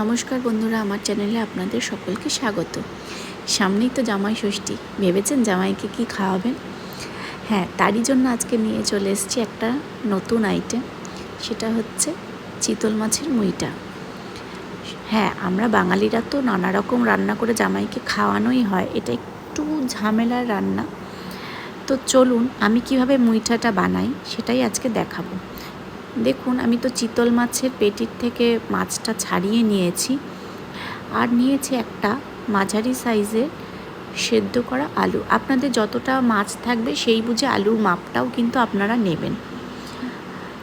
নমস্কার বন্ধুরা, আমার চ্যানেলে আপনাদের সকলকে স্বাগত। সামনেই তো জামাই ষষ্ঠী। ভেবেছেন জামাইকে কি খাওয়াবেন? হ্যাঁ তারই জন্য আজকে নিয়ে চলে এসেছি একটা নতুন আইটেম সেটা হচ্ছে চিতল মাছের মুইটা। হ্যাঁ আমরা বাঙালিরা তো নানা রকম রান্না করে জামাইকে খাওয়ানোই হয়। এটা একটু ঝামেলার রান্না। তো চলুন, আমি কীভাবে মুইঠাটা বানাই সেটাই আজকে দেখাবো। দেখুন, আমি তো চিতল মাছের পেটির থেকে মাছটা ছাড়িয়ে নিয়েছি। আর নিয়েছি একটা মাঝারি সাইজের সেদ্ধ করা আলু। আপনাদের যতটা মাছ থাকবে, সেই বুঝে আলুর মাপটাও কিন্তু আপনারা নেবেন।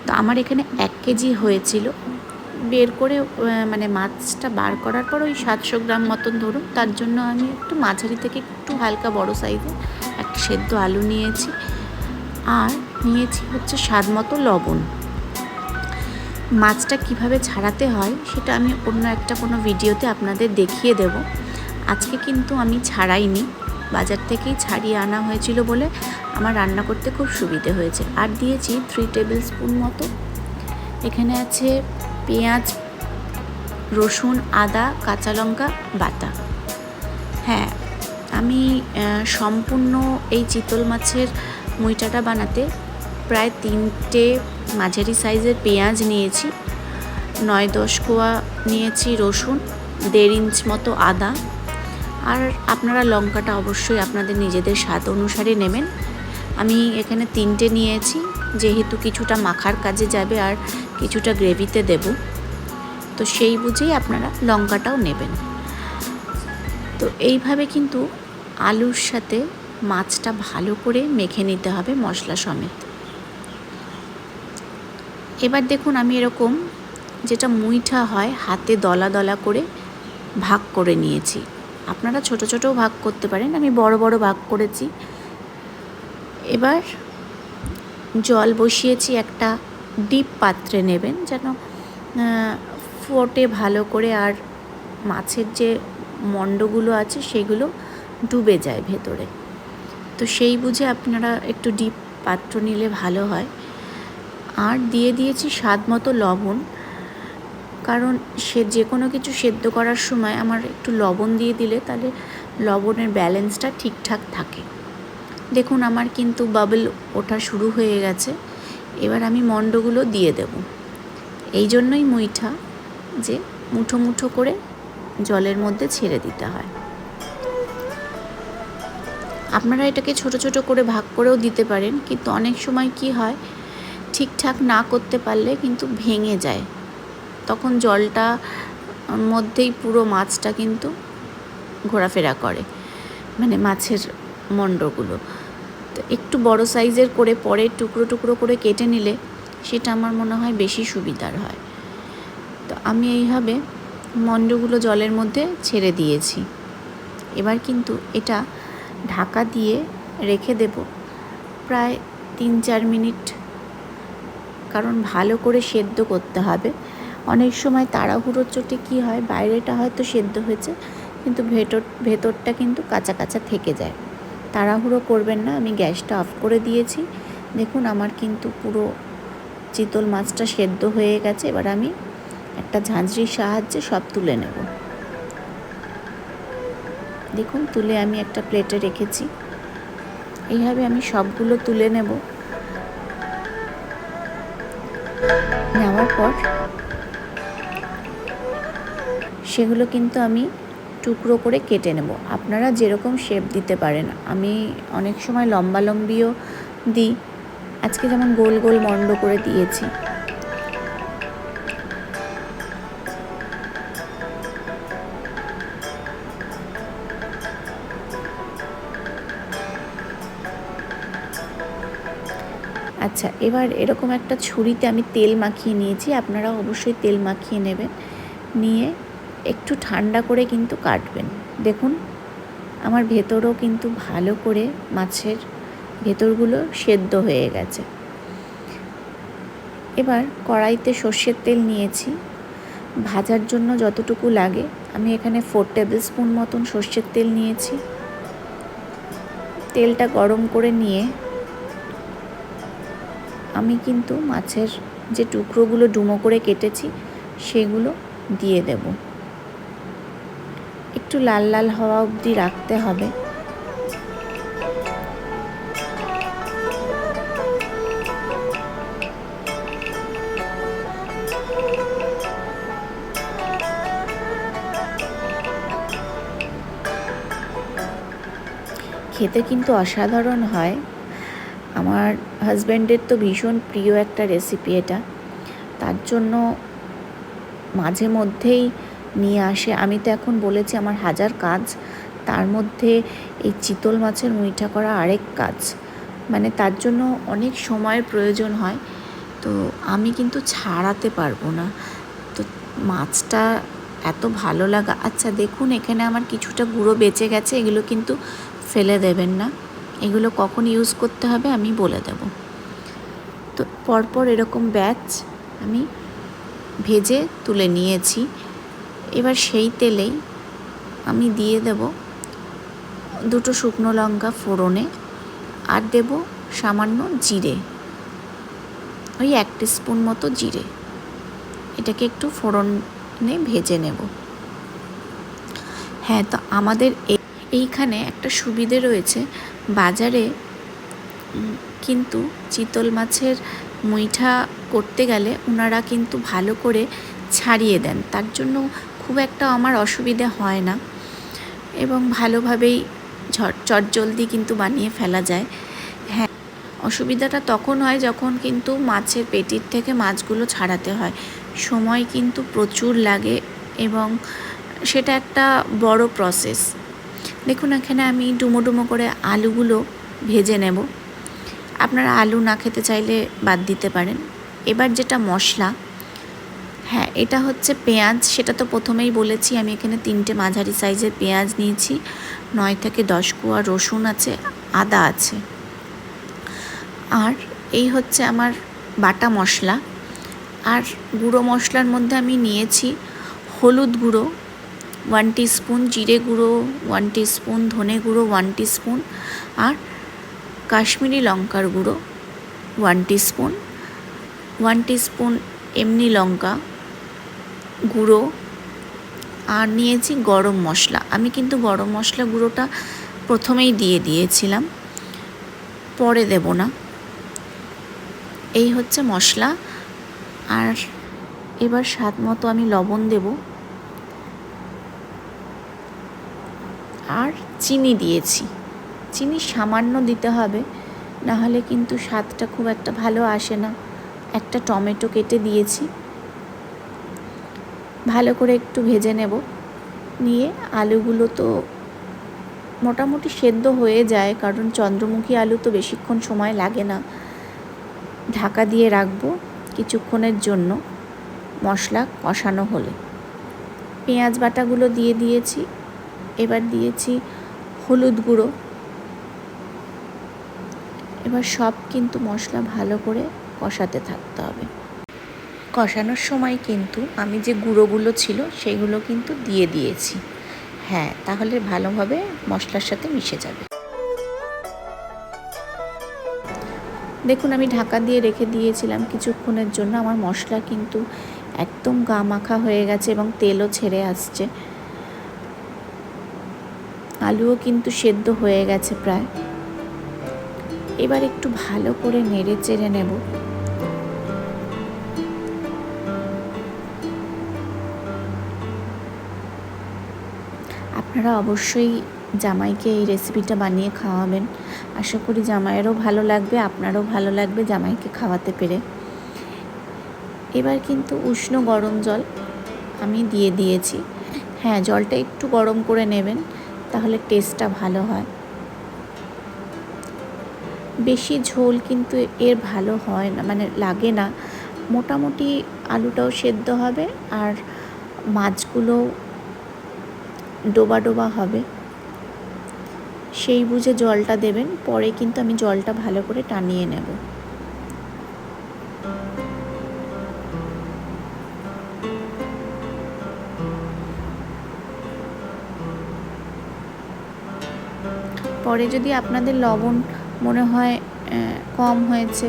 তো আমার এখানে এক কেজি হয়েছিল। বের করে মানে মাছটা বার করার পর ওই সাতশো গ্রাম মতন ধরুন, তার জন্য আমি একটু মাঝারি থেকে একটু হালকা বড় সাইজের একটা সেদ্ধ আলু নিয়েছি। আর নিয়েছি হচ্ছে স্বাদ মতো লবণ। মাছটা কীভাবে ছাড়াতে হয় সেটা আমি অন্য একটা কোনো ভিডিওতে আপনাদের দেখিয়ে দেব। আজকে কিন্তু আমি ছাড়াইনি। বাজার থেকেই ছাড়িয়ে আনা হয়েছিল বলে আমার রান্না করতে খুব সুবিধে হয়েছে। আর দিয়েছি থ্রি টেবিল স্পুন মতো। এখানে আছে পেঁয়াজ, রসুন, আদা, কাঁচা লঙ্কা, বাটা। হ্যাঁ আমি সম্পূর্ণ এই চিতল মাছের মুইটাটা বানাতে প্রায় তিনটে মাঝারি সাইজের পেঁয়াজ নিয়েছি, নয় দশ কোয়া নিয়েছি রসুন, দেড় ইঞ্চ মতো আদা। আর আপনারা লঙ্কাটা অবশ্যই আপনাদের নিজেদের স্বাদ অনুসারে নেবেন। আমি এখানে তিনটে নিয়েছি, যেহেতু কিছুটা মাখার কাজে যাবে আর কিছুটা গ্রেভিতে দেব। তো সেই বুঝেই আপনারা লঙ্কাটাও নেবেন। তো এইভাবে কিন্তু আলুর সাথে মাছটা ভালো করে মেখে নিতে হবে মশলা সমেত। এবার দেখুন আমি এরকম যেটা মুইঠা হয়, হাতে দলা দলা করে ভাগ করে নিয়েছি। আপনারা ছোট ছোটও ভাগ করতে পারেন, আমি বড় বড় ভাগ করেছি। এবার জল বসিয়েছি একটা ডিপ পাত্রে নেবেন যেন ফোটে ভালো করে আর মাছের যে মণ্ডগুলো আছে সেগুলো ডুবে যায় ভেতরে। তো সেই বুঝে আপনারা একটু ডিপ পাত্র নিলে ভালো হয়। আর দিয়ে দিয়েছি স্বাদ মতো লবণ। কারণ সে যে কোনো কিছু সেদ্ধ করার সময় আমার একটু লবণ দিয়ে দিলে তাহলে লবণের ব্যালেন্সটা ঠিকঠাক থাকে। দেখুন, আমার কিন্তু বাবল ওঠা শুরু হয়ে গেছে। এবার আমি মণ্ডগুলো দিয়ে দেব। এই জন্যই মুইঠা যে মুঠো মুঠো করে জলের মধ্যে ছেড়ে দিতে হয়। আপনারা এটাকে ছোট ছোট করে ভাগ করেও দিতে পারেন। কিন্তু অনেক সময় কি হয় ঠিকঠাক না করতে পারলে কিন্তু ভেঙে যায়। তখন জলটা মধ্যেই পুরো মাছটা কিন্তু ঘোরাফেরা করে মানে মাছের মণ্ডগুলো। তো একটু বড় সাইজের করে পরে টুকরো টুকরো করে কেটে নিলে সেটা আমার মনে হয় বেশি সুবিধার হয়। তো আমি এইভাবে মণ্ডগুলো জলের মধ্যে ছেড়ে দিয়েছি। এবার কিন্তু এটা ঢাকা দিয়ে রেখে দেব। প্রায় তিন চার মিনিট কারণ ভালো করে সেদ্ধ করতে হবে। অনেক সময় তাড়াহুড়োর চোটে কী হয়, বাইরেটা হয়তো সেদ্ধ হয়েছে, কিন্তু ভেতর ভেতরটা কিন্তু কাঁচা কাঁচা থেকে যায়। তাড়াহুড়ো করবেন না, আমি গ্যাসটা অফ করে দিয়েছি। দেখুন আমার কিন্তু পুরো চিতল মাছটা সেদ্ধ হয়ে গেছে, এবার আমি একটা ঝাঁঝরির সাহায্যে সব তুলে নেব। দেখুন, তুলে আমি একটা প্লেটে রেখেছি। এইভাবে আমি সবগুলো তুলে নেব। সেগুলো কিন্তু আমি টুকরো করে কেটে নেব। আপনারা যেরকম শেপ দিতে পারেন। আমি অনেক সময় লম্বা লম্বিও দিই। আজকে যেমন গোল গোল মণ্ড করে দিয়েছি। আচ্ছা এবার এরকম একটা ছুরিতে আমি তেল মাখিয়ে নিয়েছি। আপনারা অবশ্যই তেল মাখিয়ে নেবেন। নিয়ে একটু ঠান্ডা করে কিন্তু কাটবেন। দেখুন, আমার ভেতরও কিন্তু ভালো করে মাছের ভেতরগুলো সেদ্ধ হয়ে গেছে। এবার কড়াইতে সর্ষের তেল নিয়েছি। ভাজার জন্য যতটুকু লাগে, আমি এখানে ফোর টেবিল স্পুন মতন সর্ষের তেল নিয়েছি। তেলটা গরম করে নিয়ে আমি কিন্তু মাছের যে টুকরোগুলো ডুমো করে কেটেছি, সেগুলো দিয়ে দেব। একটু লাল লাল হওয়া অবধি রাখতে হবে। খেতে কিন্তু অসাধারণ হয়। আমার হাজব্যান্ডের তো ভীষণ প্রিয় একটা রেসিপি এটা। তার জন্য মাঝে মধ্যেই নিয়ে আসে। আমি তো এখন বলেছি আমার হাজার কাজ। তার মধ্যে এই চিতল মাছের মুইঠা করা আরেক কাজ। মানে তার জন্য অনেক সময়ের প্রয়োজন হয়। তো আমি কিন্তু ছাড়াতে পারব না। তো মাছটা এত ভালো লাগা আচ্ছা দেখুন এখানে আমার কিছুটা গুঁড়ো বেঁচে গেছে, এগুলো কিন্তু ফেলে দেবেন না। এগুলো কখন ইউজ করতে হবে আমি বলে দেব। তো পরপর এরকম ব্যাচ আমি ভেজে তুলে নিয়েছি। এবার সেই তেলেই আমি দিয়ে দেব দুটো শুকনো লঙ্কা ফোড়নে আর দেব সামান্য জিরে, ওই এক স্পুন মতো জিরে। এটাকে একটু ফোড়নে ভেজে নেব। হ্যাঁ তো আমাদের এইখানে একটা সুবিধে রয়েছে। বাজারে কিন্তু চিতল মাছের মুইঠা করতে গেলে ওনারা কিন্তু ভালো করে ছাড়িয়ে দেন। তার জন্য খুব একটা আমার অসুবিধে হয় না। এবং ভালোভাবেই ঝট জলদি কিন্তু বানিয়ে ফেলা যায়। হ্যাঁ অসুবিধাটা তখন হয় যখন কিন্তু মাছের পেটির থেকে মাছগুলো ছাড়াতে হয়। সময় কিন্তু প্রচুর লাগে এবং সেটা একটা বড় প্রসেস দেখুন, এখানে আমি ডুমো ডুমো করে আলুগুলো ভেজে নেব। আপনারা আলু না খেতে চাইলে বাদ দিতে পারেন। এবার যেটা মশলা হ্যাঁ এটা হচ্ছে পেঁয়াজ। সেটা তো প্রথমেই বলেছি, আমি এখানে তিনটে মাঝারি সাইজের পেঁয়াজ নিয়েছি। নয় থেকে দশ কোয়া রসুন আছে, আদা আছে। আর এই হচ্ছে আমার বাটা মশলা। আর গুঁড়ো মশলার মধ্যে আমি নিয়েছি হলুদ গুঁড়ো ওয়ান স্পুন জিরে গুঁড়ো ওয়ান স্পুন ধনে গুঁড়ো ওয়ান স্পুন আর কাশ্মীরি লঙ্কার গুঁড়ো ওয়ান স্পুন ওয়ান স্পুন এমনি লঙ্কা। গুঁড়ো আর নিয়েছি গরম মশলা। আমি কিন্তু গরম মশলা গুঁড়োটা প্রথমেই দিয়ে দিয়েছিলাম, পরে দেব না। এই হচ্ছে মশলা। আর এবার স্বাদ মতো আমি লবণ দেব। আর চিনি দিয়েছি। চিনি সামান্য দিতে হবে, নাহলে কিন্তু স্বাদটা খুব একটা ভালো আসে না। একটা টমেটো কেটে দিয়েছি। ভালো করে একটু ভেজে নেব। নিয়ে আলুগুলো তো মোটামুটি সেদ্ধ হয়ে যায়, কারণ চন্দ্রমুখী আলু তো বেশিক্ষণ সময় লাগে না। ঢাকা দিয়ে রাখব কিছুক্ষণের জন্য মশলা কষানো হলে। পেঁয়াজ বাটাগুলো দিয়ে দিয়েছি। এবার দিয়েছি হলুদ গুঁড়ো। এবার সব কিন্তু মশলা ভালো করে কষাতে থাকতে হবে। কষানোর সময় কিন্তু আমি যে গুঁড়োগুলো ছিল সেগুলো কিন্তু দিয়ে দিয়েছি। হ্যাঁ তাহলে ভালোভাবে মশলার সাথে মিশে যাবে। দেখুন, আমি ঢাকা দিয়ে রেখে দিয়েছিলাম কিছুক্ষণের জন্য। আমার মশলা কিন্তু একদম গা মাখা হয়ে গেছে এবং তেলও ছেড়ে আসছে। আলুও কিন্তু সেদ্ধ হয়ে গেছে প্রায়। এবার একটু ভালো করে নেড়ে চেড়ে নেব। আপনারা অবশ্যই জামাইকে এই রেসিপিটা বানিয়ে খাওয়াবেন। আশা করি জামাইয়েরও ভালো লাগবে, আপনারও ভালো লাগবে জামাইকে খাওয়াতে পেরে। এবার কিন্তু উষ্ণ গরম জল আমি দিয়ে দিয়েছি। হ্যাঁ জলটা একটু গরম করে নেবেন, তাহলে টেস্টটা ভালো হয়। বেশি ঝোল কিন্তু এর ভালো হয় না মানে লাগে না। মোটামুটি আলুটাও সেদ্ধ হবে আর মাছগুলো ডোবা ডোবা হবে। সেই বুঝে জলটা দেবেন, পরে কিন্তু আমি জলটা ভালো করে টানিয়ে নেব। পরে যদি আপনাদের লবণ মনে হয় কম হয়েছে,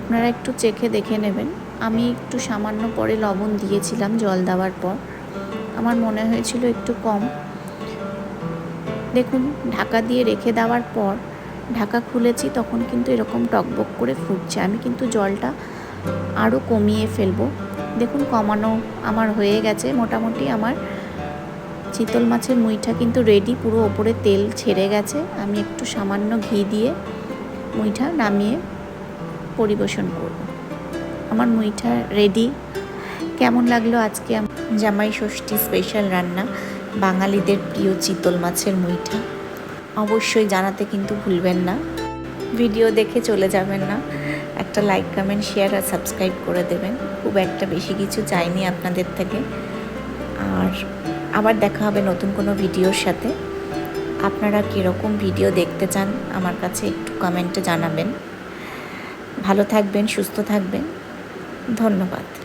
আপনারা একটু চেখে দেখে নেবেন। আমি একটু সামান্য পরে লবণ দিয়েছিলাম জল দেওয়ার পর। আমার মনে হয়েছিল একটু কম। দেখুন, ঢাকা দিয়ে রেখে দেওয়ার পর ঢাকা খুলেছি, তখন কিন্তু এরকম টকবক করে ফুটছে। আমি কিন্তু জলটা আরও কমিয়ে ফেলব। দেখুন, কমানো আমার হয়ে গেছে। মোটামুটি আমার চিতল মাছের মুইটা কিন্তু রেডি পুরো ওপরে তেল ছেড়ে গেছে। আমি একটু সামান্য ঘি দিয়ে মুইটা নামিয়ে পরিবেশন করব। আমার মুইটা রেডি কেমন লাগল আজকে জামাই ষষ্ঠী স্পেশাল রান্না? বাঙালিদের প্রিয় চিতল মাছের মুইটা অবশ্যই জানাতে কিন্তু ভুলবেন না। ভিডিও দেখে চলে যাবেন না। একটা লাইক কমেন্ট শেয়ার আর সাবস্ক্রাইব করে দেবেন। খুব একটা বেশি কিছু চাইনি আপনাদের থেকে। আর আবার দেখা হবে নতুন কোনো ভিডিওর সাথে। আপনারা কীরকম ভিডিও দেখতে চান আমার কাছে একটু কমেন্টে জানাবেন। ভালো থাকবেন, সুস্থ থাকবেন। ধন্যবাদ।